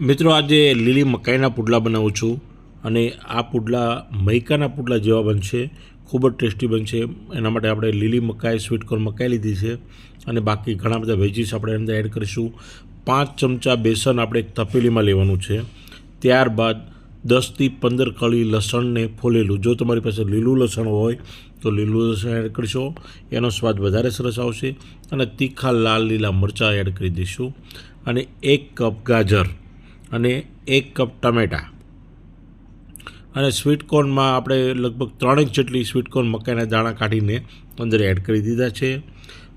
મિત્રો, આજે લીલી મકાઈના પુડલા બનાવું છું અને આ પુડલા મૈકાના પુડલા જેવા બનશે, ખૂબ જ ટેસ્ટી બનશે. એના માટે આપણે લીલી મકાઈ, સ્વીટ કોર્ન મકાઈ લીધી છે અને બાકી ઘણા બધા વેજીસ આપણે અંદર એડ કરીશું. પાંચ ચમચા બેસન આપણે એક તપેલીમાં લેવાનું છે. ત્યારબાદ દસથી પંદર કળી લસણને ફોલેલું. જો તમારી પાસે લીલું લસણ હોય, તો લીલું લસણ એડ કરશો. એનો સ્વાદ વધારે સરસ આવશે અને તીખા લાલ લીલા મરચાં એડ કરી દઈશું. અને એક કપ ગાજર. અને એક કપ ટમેટાં. અને સ્વીટકોર્નમાં આપણે લગભગ ત્રણેક જેટલી સ્વીટ કોર્ન મકાઈના દાણા કાઢીને અંદર એડ કરી દીધા છે.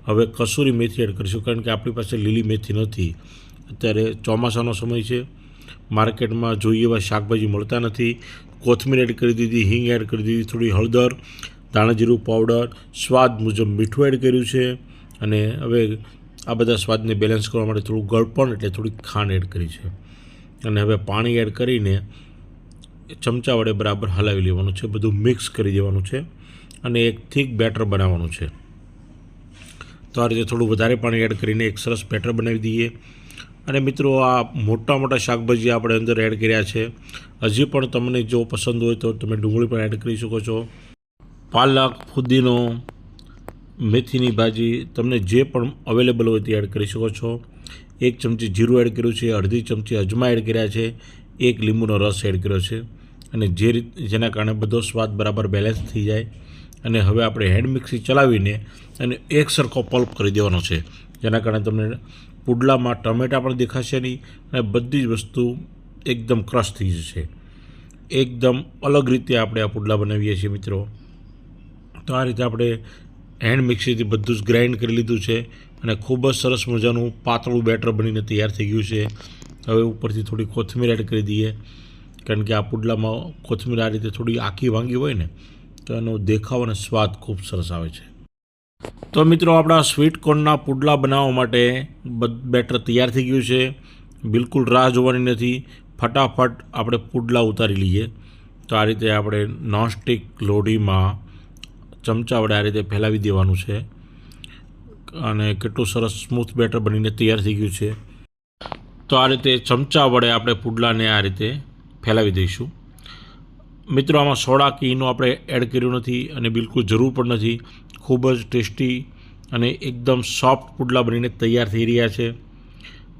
હવે કસૂરી મેથી એડ કરીશું, કારણ કે આપણી પાસે લીલી મેથી નથી. અત્યારે ચોમાસાનો સમય છે. માર્કેટમાં જોઈએ એવા શાકભાજી મળતા નથી. કોથમીર એડ કરી દીધી, હિંગ એડ કરી દીધી, થોડી હળદર ધાણાજીરું પાવડર સ્વાદ મુજબ મીઠું એડ કર્યું છે. અને હવે આ બધા સ્વાદને બેલેન્સ કરવા માટે થોડું ગળપણ એટલે થોડી ખાંડ એડ કરી છે. અને હવે પાણી એડ કરીને ચમચા વડે બરાબર હલાવી લેવાનું છે, બધું મિક્સ કરી દેવાનું છે અને એક થીક બેટર બનાવવાનું છે. તો આ રીતે થોડું વધારે પાણી એડ કરીને એક સરસ બેટર બનાવી દઈએ. અને મિત્રો, આ મોટા મોટા શાકભાજી આપણે અંદર એડ કર્યા છે. હજી પણ તમને જો પસંદ હોય તો તમે ડુંગળી પણ એડ કરી શકો છો. પાલક, ફુદીનો, મેથીની ભાજી, તમને જે પણ અવેલેબલ હોય તે એડ કરી શકો છો. એક ચમચી જીરું એડ કર્યું છે, અડધી ચમચી અજમા એડ કર્યા છે, એક લીંબુનો રસ એડ કર્યો છે. અને જે રીત, જેના કારણે બધો સ્વાદ બરાબર બેલેન્સ થઈ જાય. અને હવે આપણે હેન્ડ મિક્સી ચલાવીને અને એક સરખો પલ્પ કરી દેવાનો છે. જેના કારણે તમને પુડલામાં ટમેટાં પણ દેખાશે નહીં અને બધી જ વસ્તુ એકદમ ક્રશ થઈ જશે. એકદમ અલગ રીતે આપણે આ પુડલા બનાવીએ છીએ મિત્રો. તો આ રીતે આપણે હેન્ડ મિક્સીથી બધું જ ગ્રાઇન્ડ કરી લીધું છે. અને ખૂબ જ સરસ મજાનું પાતળું બેટર બનીને તૈયાર થઈ ગયું છે. હવે ઉપરથી થોડી કોથમીર એડ કરી દઈએ. કારણ કે આ પુડલામાં કોથમીર આ રીતે થોડી આખી વાંગી હોય ને, તો એનો દેખાવ અને સ્વાદ ખૂબ સરસ આવે છે. તો મિત્રો, આપણા સ્વીટ કોર્નના પુડલા બનાવવા માટે બેટર તૈયાર થઈ ગયું છે. બિલકુલ રાહ જોવાની નથી. ફટાફટ આપણે પુડલા ઉતારી લઈએ. તો આ રીતે આપણે નોનસ્ટિક લોઢીમાં ચમચા વડે આ રીતે ફેલાવી દેવાનું છે. અને કેટલું સરસ સ્મૂથ બેટર બનીને તૈયાર થઈ ગયું છે. તો આ રીતે ચમચા વડે આપણે પુડલાને આ રીતે ફેલાવી દઈશું. મિત્રો, આમાં સોડા કે ઈનો આપણે એડ કર્યું નથી અને બિલકુલ જરૂર પણ નથી. ખૂબ જ ટેસ્ટી અને એકદમ સોફ્ટ પુડલા બનીને તૈયાર થઈ રહ્યા છે.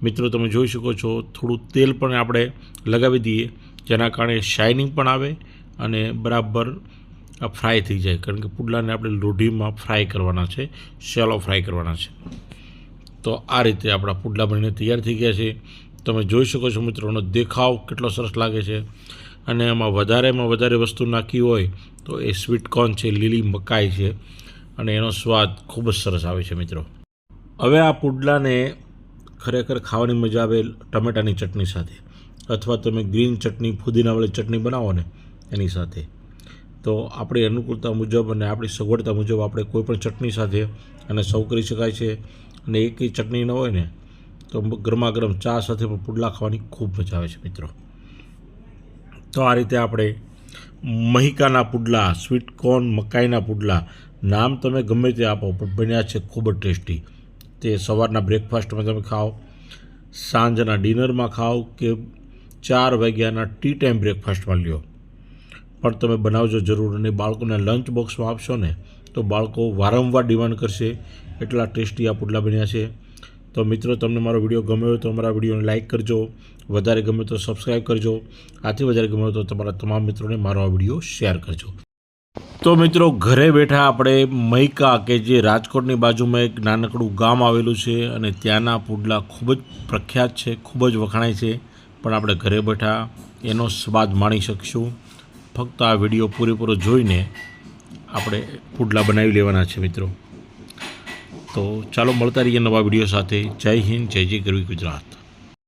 મિત્રો, તમે જોઈ શકો છો, થોડું તેલ પણ આપણે લગાવી દઈએ, જેના કારણે શાઇનિંગ પણ આવે અને બરાબર આ ફ્રાય થઈ જાય. કારણ કે પુડલાને આપણે લોઢીમાં ફ્રાય કરવાના છે શેલો ફ્રાય કરવાના છે. તો આ રીતે આપણા પુડલા બનીને તૈયાર થઈ ગયા છે. તમે જોઈ શકો છો મિત્રોનો દેખાવ કેટલો સરસ લાગે છે. અને એમાં વધારેમાં વધારે વસ્તુ નાખી હોય તો એ સ્વીટકોર્ન છે, લીલી મકાઈ છે. અને એનો સ્વાદ ખૂબ જ સરસ આવે છે મિત્રો. હવે આ પુડલાને ખરેખર ખાવાની મજા આવે ટમેટાની ચટણી સાથે. અથવા તમે ગ્રીન ચટણી ફુદીનાવાળી ચટણી બનાવો ને એની સાથે. તો આપણી અનુકૂળતા મુજબ અને આપણી સગવડતા મુજબ આપણે કોઈપણ ચટણી સાથે અને સર્વ કરી શકાય છે. અને એક ચટણી ન હોય ને, તો ગરમા ગરમ ચા સાથે પણ પુડલા ખાવાની ખૂબ મજા આવે છે મિત્રો. તો આ રીતે આપણે મહિકાના પુડલા, સ્વીટ કોર્ન મકાઈના પુડલા, નામ તમે ગમે તે આપો, પણ બન્યા છે ખૂબ જ ટેસ્ટી. તે સવારના બ્રેકફાસ્ટમાં તમે ખાઓ, સાંજના ડિનરમાં ખાઓ કે ચાર વાગ્યાના ટી ટાઈમ બ્રેકફાસ્ટમાં લ્યો. પણ તમે બનાવજો જરૂર અને બાળકોને લંચ બોક્સમાં આપશો ને, તો બાળકો વારંવાર ડિમાન્ડ કરશે. એટલા ટેસ્ટી આ પુડલા બન્યા છે. તો મિત્રો, તમને મારો વીડિયો ગમ્યો તો મારા વિડીયોને લાઇક કરજો. વધારે ગમે તો સબસ્ક્રાઈબ કરજો. આથી વધારે ગમ્યો તો તમારા તમામ મિત્રોને મારો આ વીડિયો શેર કરજો. તો મિત્રો, ઘરે બેઠા આપણે મૈકા કે જે રાજકોટની બાજુમાં એક નાનકડું ગામ આવેલું છે અને ત્યાંના પુડલા ખૂબ જ પ્રખ્યાત છે, ખૂબ જ વખણાય છે. પણ આપણે ઘરે બેઠા એનો સ્વાદ માણી શકશું. ફક્ત આ વીડિયો પૂરેપૂરો જોઈને આપણે પુડલા બનાવી લેવાના છે મિત્રો. તો ચાલો મળતા રહીએ નવા વીડિયો સાથે. જય હિન્દ, જય જય ગરવી ગુજરાત.